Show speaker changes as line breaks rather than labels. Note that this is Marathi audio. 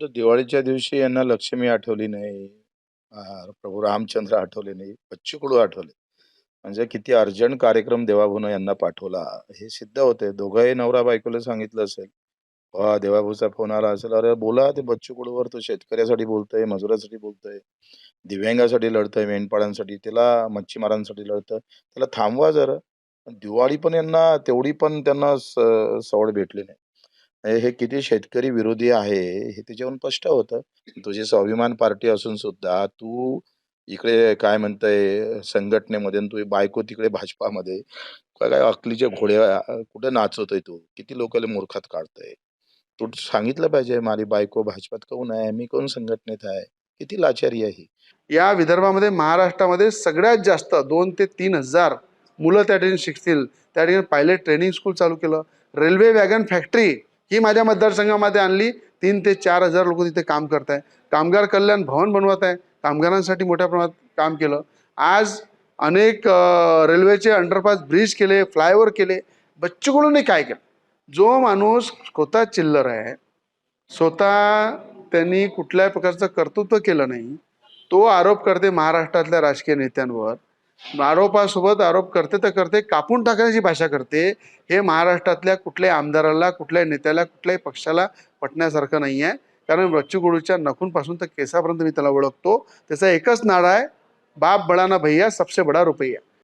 परंतु दिवाळीच्या दिवशी यांना लक्ष्मी आठवली नाही. अ, प्रभू रामचंद्र आठवले नाही. बच्चू आठवले. म्हणजे किती अर्जंट कार्यक्रम देवाभूनं यांना पाठवला. हे सिद्ध होते. दोघंही नवरा बायकोला सांगितलं असेल. वा देवाभूचा फोन आला असेल. अरे बोला ते बच्चू कडूवर तो शेतकऱ्यासाठी बोलतोय मजुरासाठी बोलतोय दिव्यांगासाठी लढतंय मेंढपाळांसाठी त्याला मच्छीमारांसाठी लढतं त्याला थांबवा जरा. दिवाळी पण यांना तेवढी पण त्यांना स- सवड भेटली नाही. हे हे किती शेतकरी विरोधी आहे हे त्याच्यावरून स्पष्ट होतं. तुझी स्वाभिमान पार्टी असून सुद्धा तू इकडे काय म्हणतंय संघटनेमध्ये तू बायको तिकडे भाजपामध्ये काय काय अकलीच्या घोड्या कुठे नाचवतोय तू? किती लोकांना मूर्खात काढतोय? तू सांगितलं पाहिजे माझी बायको भाजपात काऊन आहे? मी कोण संघटनेत आहे? किती लाचारी आहे ही.
या विदर्भामध्ये महाराष्ट्रामध्ये सगळ्यात जास्त दोन ते तीन हजार मुलं त्या ठिकाणी शिकतील. त्या ठिकाणी पायलट ट्रेनिंग स्कूल चालू केलं. रेल्वे वॅगन फॅक्टरी ही माझ्या मतदारसंघामध्ये आणली. तीन ते चार हजार लोक तिथे काम करत आहे कामगार कल्याण भवन बनवत आहे. कामगारांसाठी मोठ्या प्रमाणात काम केलं. आज अनेक रेल्वेचे अंडरपास ब्रिज केले फ्लायओव्हर केले. बच्चूकडूनही काय केलं? जो माणूस स्वतः चिल्लर आहे स्वतः त्यांनी कुठल्याही प्रकारचं कर्तृत्व केलं नाही तो आरोप करते महाराष्ट्रातल्या राजकीय नेत्यांवर. आरोपासोबत आरोप करते तर करते कापून टाकण्याची भाषा करते. हे महाराष्ट्रातल्या कुठल्याही आमदाराला कुठल्याही नेत्याला कुठल्याही पक्षाला पटण्यासारखं नाही आहे कारण बच्चू कडूच्या नखूनपासून तर केसापर्यंत मी त्याला ओळखतो. त्याचा एकच नारा आहे बाप बळाना भैया सबसे बडा रुपया.